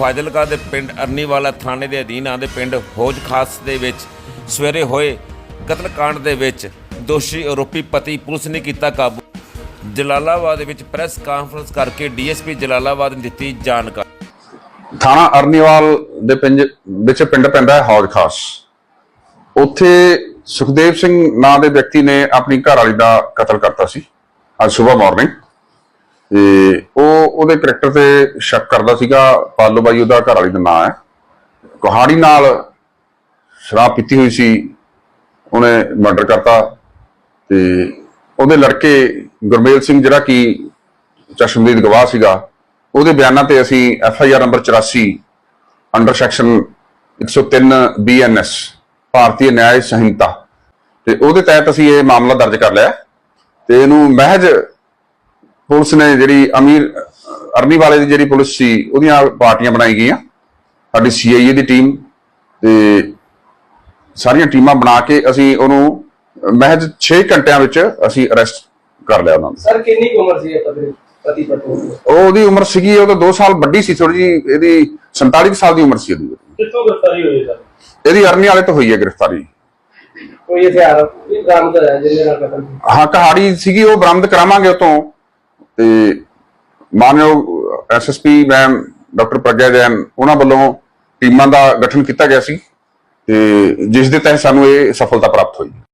ਫਾਜ਼ਿਲਕਾ ਦੇ ਪਿੰਡ ਅਰਨੀਵਾਲਾ ਥਾਣੇ ਦੇ ਅਧੀਨ ਆਉਂਦੇ ਪਿੰਡ ਹੌਜ ਖਾਸ ਦੇ ਵਿੱਚ ਸਵੇਰੇ ਹੋਏ ਕਤਲकांड ਦੇ ਵਿੱਚ ਦੋਸ਼ੀ ਆਰੋਪੀ ਪਤੀ ਪੁਲਿਸ ਨੇ ਕੀਤਾ ਕਾਬੂ। ਜਲਾਲਾਬਾਦ ਦੇ ਵਿੱਚ ਪ੍ਰੈਸ ਕਾਨਫਰੰਸ ਕਰਕੇ ਡੀਐਸਪੀ ਜਲਾਲਾਬਾਦ ਨੇ ਦਿੱਤੀ ਜਾਣਕਾਰੀ। ਥਾਣਾ ਅਰਨੀਵਾਲ ਦੇ ਪਿੰਡ ਵਿੱਚ ਪਿੰਡ ਪੈਂਦਾ ਹੈ ਹੌਜ ਖਾਸ ਉੱਥੇ ਸੁਖਦੇਵ ਸਿੰਘ ਨਾਂ ਦੇ ਵਿਅਕਤੀ ਨੇ ਆਪਣੀ ਘਰ ਵਾਲੀ ਦਾ ਕਤਲ ਕਰਤਾ ਸੀ। ਅੱਜ ਸਵੇਰ ਮਾਰਨਿੰਗ ਤੇ ਉਹ, ਉਹਦੇ ਕਰੈਕਟਰ ਤੇ ਸ਼ੱਕ ਕਰਦਾ ਸੀਗਾ, ਪਾਲੋ ਬਾਈ ਉਹਦਾ ਘਰ ਵਾਲੀ ਦਾ ਨਾਂ ਹੈ। ਕੁਹਾੜੀ ਨਾਲ ਸ਼ਰਾਬ ਪੀਤੀ ਹੋਈ ਸੀ, ਉਹਨੇ ਮਰਡਰ ਕਰਤਾ ਤੇ ਉਹਦੇ ਲੜਕੇ ਗੁਰਮੇਲ ਸਿੰਘ, ਜਿਹੜਾ ਕਿ ਚਸ਼ਮਦੀਦ ਗਵਾਹ ਸੀਗਾ, ਉਹਦੇ ਬਿਆਨਾਂ ਤੇ ਅਸੀਂ F I R number 84 under section 103 BNS Bharatiya Nyaya Sanhita. ਤੇ ਉਹਦੇ ਤਹਿਤ ਅਸੀਂ ਇਹ ਮਾਮਲਾ ਦਰਜ ਕਰ ਲਿਆ ਤੇ ਇਹਨੂੰ ਮਹਿਜ ਪੁਲਿਸ ਨੇ ਜਿਹੜੀ ਅਮੀਰ ਅਰਨੀ ਵਾਲੇ ਦੀ ਜਿਹੜੀ ਪੁਲਿਸ ਸੀ ਉਹਦੀਆਂ ਪਾਰਟੀਆਂ ਬਣਾਈ ਗਈਆਂ। ਸਾਡੀ ਸੀਆਈਏ ਦੀ ਟੀਮ ਤੇ ਸਾਰੀਆਂ ਟੀਮਾਂ ਬਣਾ ਕੇ ਅਸੀਂ ਉਹਨੂੰ ਮਹਿਜ 6 ਘੰਟਿਆਂ ਵਿੱਚ ਅਸੀਂ ਅਰੈਸਟ ਕਰ ਲਿਆ ਉਹਨਾਂ ਨੂੰ। ਸਰ ਕਿੰਨੀ ਉਮਰ ਸੀ ਇਹ ਪਤੀ ਪਤੀ ਪਤਨੀ? ਉਹ ਉਹਦੀ ਉਮਰ ਸੀਗੀ ਉਹ ਤਾਂ 2 ਸਾਲ ਵੱਡੀ ਸੀ ਥੋੜੀ ਜੀ ਇਹਦੀ 47 ਕੁ ਸਾਲ ਦੀ ਉਮਰ ਸੀ ਉਹਦੀ। ਕਿੱਥੋਂ ਗ੍ਰਿਫਤਾਰੀ ਹੋਈ ਸਰ? ਇਹਦੀ ਅਰਨੀ ਵਾਲੇ ਤੋਂ ਹੋਈ ਹੈ ਗ੍ਰਿਫਤਾਰੀ। ਕੋਈ ਹਥਿਆਰ ਬਰਾਮਦ ਹੈ ਜਿਹਦੇ ਨਾਲ ਕਤਲ ਕੀਤਾ? ਹਾਂ ਕਹਾੜੀ ਸੀਗੀ ਉਹ ਬਰਾਮਦ ਕਰਾਵਾਂਗੇ ਉਤੋਂ ਤੇ ਮਾਨਯੋਗ SSP ma'am doctor Pragya Jain, ਉਹਨਾਂ ਵੱਲੋਂ ਟੀਮਾਂ ਦਾ ਗਠਨ ਕੀਤਾ ਗਿਆ ਸੀ ਤੇ ਜਿਸ ਦੇ ਤਹਿਤ ਸਾਨੂੰ ਇਹ ਸਫਲਤਾ ਪ੍ਰਾਪਤ ਹੋਈ।